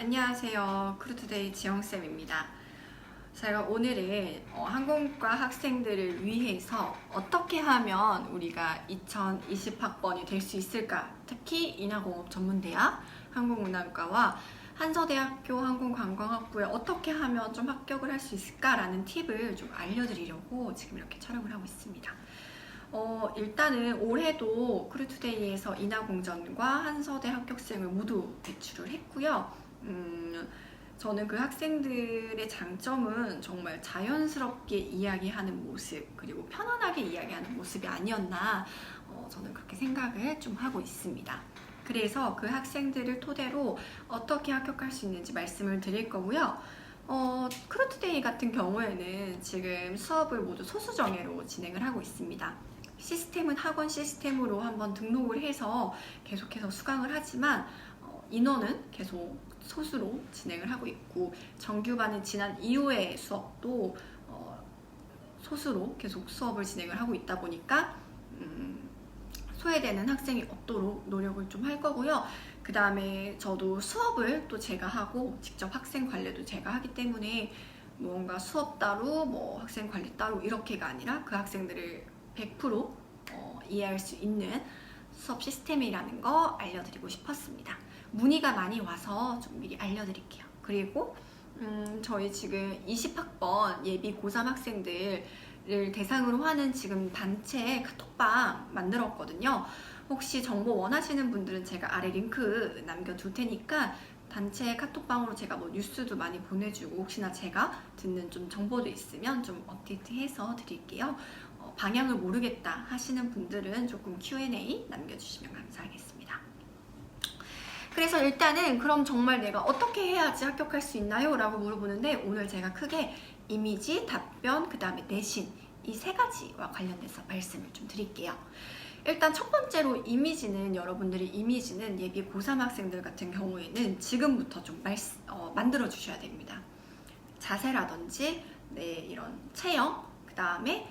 안녕하세요. 크루투데이 지영쌤입니다. 제가 오늘은 어, 항공과 학생들을 위해서 어떻게 하면 우리가 2020학번이 될 수 있을까? 특히 인하공업 전문대학 항공운항과와 한서대학교 항공관광학부에 어떻게 하면 좀 합격을 할 수 있을까라는 팁을 좀 알려드리려고 지금 이렇게 촬영을 하고 있습니다. 어, 일단은 올해도 크루투데이에서 인하공전과 한서대 합격생을 모두 배출을 했고요. 음, 저는 그 학생들의 장점은 정말 자연스럽게 이야기하는 모습 그리고 편안하게 이야기하는 모습이 아니었나 어, 저는 그렇게 생각을 좀 하고 있습니다. 그래서 그 학생들을 토대로 어떻게 합격할 수 있는지 말씀을 드릴 거고요. 어, 크루트데이 같은 경우에는 지금 수업을 모두 소수정예로 진행을 하고 있습니다. 시스템은 학원 시스템으로 한번 등록을 해서 계속해서 수강을 하지만 어, 인원은 계속 소수로 진행을 하고 있고 정규반은 지난 이후의 수업도 어, 소수로 계속 수업을 진행을 하고 있다 보니까 음, 소외되는 학생이 없도록 노력을 좀 할 거고요. 그 다음에 저도 수업을 또 제가 하고 직접 학생 관리도 제가 하기 때문에 뭔가 수업 따로 뭐 학생 관리 따로 이렇게가 아니라 그 학생들을 100% 어, 이해할 수 있는 수업 시스템이라는 거 알려드리고 싶었습니다. 문의가 많이 와서 좀 미리 알려드릴게요. 그리고 음, 저희 지금 20학번 예비 고3 학생들을 대상으로 하는 지금 단체 카톡방 만들었거든요. 혹시 정보 원하시는 분들은 제가 아래 링크 남겨둘 테니까 단체 카톡방으로 제가 뭐 뉴스도 많이 보내주고 혹시나 제가 듣는 좀 정보도 있으면 좀 업데이트해서 드릴게요. 어, 방향을 모르겠다 하시는 분들은 조금 Q&A 남겨주시면 감사하겠습니다. 그래서 일단은 그럼 정말 내가 어떻게 해야지 합격할 수 있나요? 라고 물어보는데 오늘 제가 크게 이미지, 답변, 그 다음에 내신 이 세 가지와 관련돼서 말씀을 좀 드릴게요. 일단 첫 번째로 이미지는 여러분들이 이미지는 예비 고3 학생들 같은 경우에는 지금부터 좀 말, 어, 만들어 주셔야 됩니다. 자세라든지 네, 이런 체형, 그 다음에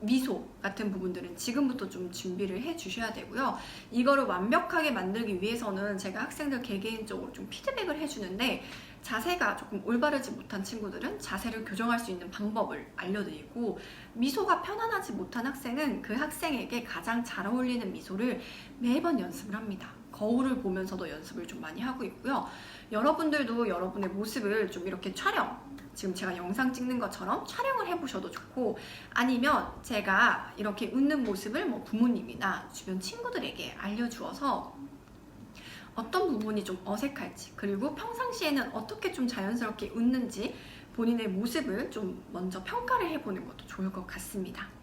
미소 같은 부분들은 지금부터 좀 준비를 해 주셔야 되고요. 이거를 완벽하게 만들기 위해서는 제가 학생들 개개인적으로 좀 피드백을 해주는데 자세가 조금 올바르지 못한 친구들은 자세를 교정할 수 있는 방법을 알려드리고 미소가 편안하지 못한 학생은 그 학생에게 가장 잘 어울리는 미소를 매번 연습을 합니다. 거울을 보면서도 연습을 좀 많이 하고 있고요. 여러분들도 여러분의 모습을 좀 이렇게 촬영, 지금 제가 영상 찍는 것처럼 촬영을 해보셔도 좋고 아니면 제가 이렇게 웃는 모습을 뭐 부모님이나 주변 친구들에게 알려주어서 어떤 부분이 좀 어색할지 그리고 평상시에는 어떻게 좀 자연스럽게 웃는지 본인의 모습을 좀 먼저 평가를 해보는 것도 좋을 것 같습니다.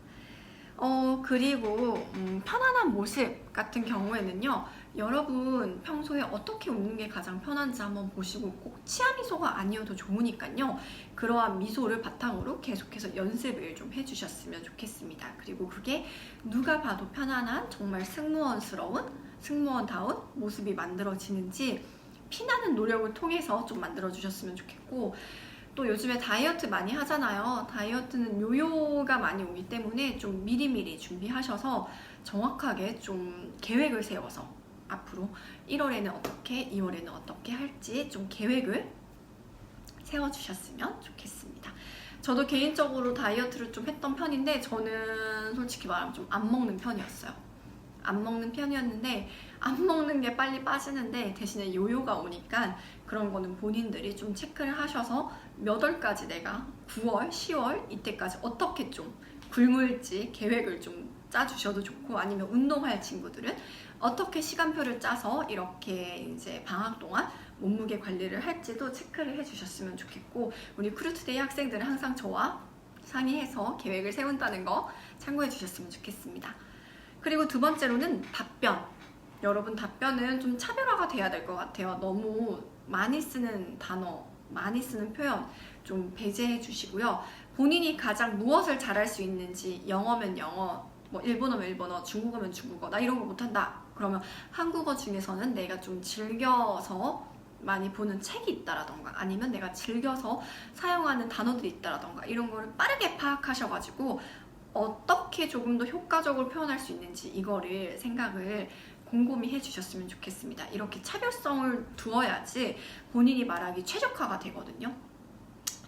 어, 그리고 음, 편안한 모습 같은 경우에는요, 여러분 평소에 어떻게 웃는 게 가장 편한지 한번 보시고 꼭 치아 미소가 아니어도 좋으니까요, 그러한 미소를 바탕으로 계속해서 연습을 좀 해주셨으면 좋겠습니다. 그리고 그게 누가 봐도 편안한 정말 승무원스러운, 승무원다운 모습이 만들어지는지 피나는 노력을 통해서 좀 만들어 주셨으면 좋겠고, 또 요즘에 다이어트 많이 하잖아요. 다이어트는 요요가 많이 오기 때문에 좀 미리미리 준비하셔서 정확하게 좀 계획을 세워서 앞으로 1월에는 어떻게, 2월에는 어떻게 할지 좀 계획을 세워주셨으면 좋겠습니다. 저도 개인적으로 다이어트를 좀 했던 편인데 저는 솔직히 말하면 좀 안 먹는 편이었어요. 안 먹는 편이었는데 안 먹는 게 빨리 빠지는데 대신에 요요가 오니까 그런 거는 본인들이 좀 체크를 하셔서 몇 월까지 내가 9월, 10월 이때까지 어떻게 좀 굶을지 계획을 좀 짜주셔도 좋고 아니면 운동할 친구들은 어떻게 시간표를 짜서 이렇게 이제 방학 동안 몸무게 관리를 할지도 체크를 해주셨으면 좋겠고 우리 크루트데이 학생들은 항상 저와 상의해서 계획을 세운다는 거 참고해 주셨으면 좋겠습니다. 그리고 두 번째로는 답변. 여러분 답변은 좀 차별화가 돼야 될 것 같아요. 너무 많이 쓰는 단어, 많이 쓰는 표현 좀 배제해 주시고요. 본인이 가장 무엇을 잘할 수 있는지 영어면 영어, 뭐 일본어면 일본어, 중국어면 중국어, 나 이런 거 못한다. 그러면 한국어 중에서는 내가 좀 즐겨서 많이 보는 책이 있다라던가 아니면 내가 즐겨서 사용하는 단어들이 있다라던가 이런 거를 빠르게 파악하셔가지고 어떻게 조금 더 효과적으로 표현할 수 있는지 이거를 생각을 곰곰이 해주셨으면 좋겠습니다. 이렇게 차별성을 두어야지 본인이 말하기 최적화가 되거든요.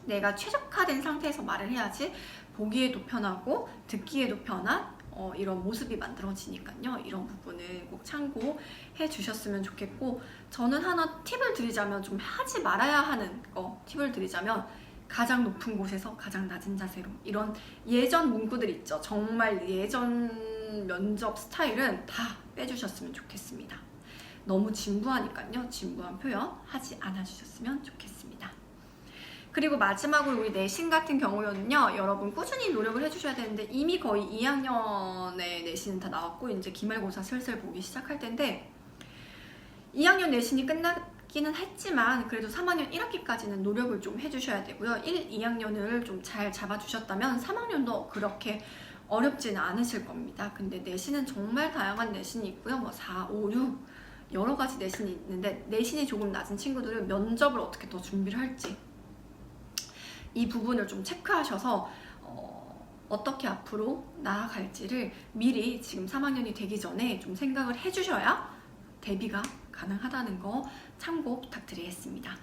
내가 최적화된 상태에서 말을 해야지 보기에도 편하고 듣기에도 편한 어, 이런 모습이 만들어지니까요. 이런 부분을 꼭 참고해 주셨으면 좋겠고 저는 하나 팁을 드리자면 좀 하지 말아야 하는 거 팁을 드리자면 가장 높은 곳에서 가장 낮은 자세로 이런 예전 문구들 있죠. 정말 예전 면접 스타일은 다 빼주셨으면 좋겠습니다. 너무 진부하니까요. 진부한 표현 하지 않아 주셨으면 좋겠습니다. 그리고 마지막으로 우리 내신 같은 경우에는요, 여러분 꾸준히 노력을 해주셔야 되는데 이미 거의 2학년의 내신은 다 나왔고 이제 기말고사 슬슬 보기 시작할 텐데 2학년 내신이 끝 나기는 했지만 그래도 3학년 1학기까지는 노력을 좀 해주셔야 되고요. 1, 2학년을 좀 잘 잡아주셨다면 3학년도 그렇게 어렵지는 않으실 겁니다. 근데 내신은 정말 다양한 내신이 있고요. 뭐 4, 5, 6 여러 가지 내신이 있는데 내신이 조금 낮은 친구들은 면접을 어떻게 더 준비를 할지 이 부분을 좀 체크하셔서 어, 어떻게 앞으로 나아갈지를 미리 지금 3학년이 되기 전에 좀 생각을 해주셔야 대비가 가능하다는 거 참고 부탁드리겠습니다.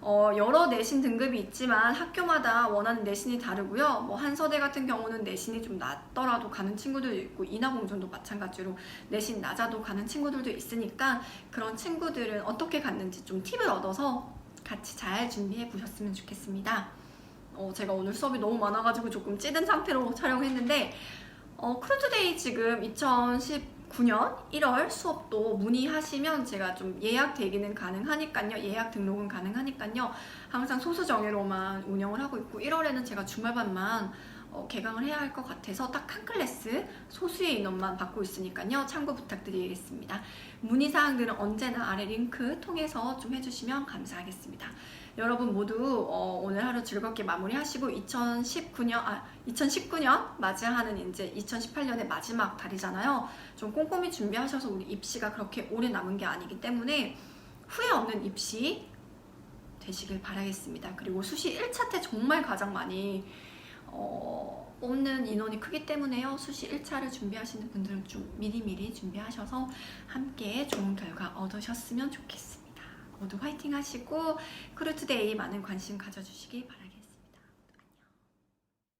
어, 여러 내신 등급이 있지만 학교마다 원하는 내신이 다르고요. 뭐 한서대 같은 경우는 내신이 좀 낮더라도 가는 친구들도 있고 인하공전도 마찬가지로 내신 낮아도 가는 친구들도 있으니까 그런 친구들은 어떻게 갔는지 좀 팁을 얻어서 같이 잘 준비해 보셨으면 좋겠습니다. 어, 제가 오늘 수업이 너무 많아가지고 조금 찌든 상태로 촬영했는데 어, 크루트데이 지금 2019년 1월 수업도 문의하시면 제가 좀 예약 대기는 가능하니까요. 예약 등록은 가능하니까요. 항상 소수 정예로만 운영을 하고 있고 1월에는 제가 주말반만 어, 개강을 해야 할 것 같아서 딱 한 클래스 소수의 인원만 받고 있으니까요. 참고 부탁드리겠습니다. 문의사항들은 언제나 아래 링크 통해서 좀 해주시면 감사하겠습니다. 여러분 모두 어, 오늘 하루 즐겁게 마무리하시고 2019년 아 2019년 맞이하는 이제 2018년의 마지막 달이잖아요. 좀 꼼꼼히 준비하셔서 우리 입시가 그렇게 오래 남은 게 아니기 때문에 후회 없는 입시 되시길 바라겠습니다. 그리고 수시 1차 때 정말 가장 많이 어, 뽑는 인원이 크기 때문에요. 수시 1차를 준비하시는 분들은 좀 미리미리 준비하셔서 함께 좋은 결과 얻으셨으면 좋겠습니다. 모두 화이팅 하시고 크루트데이 많은 관심 가져주시기 바라겠습니다.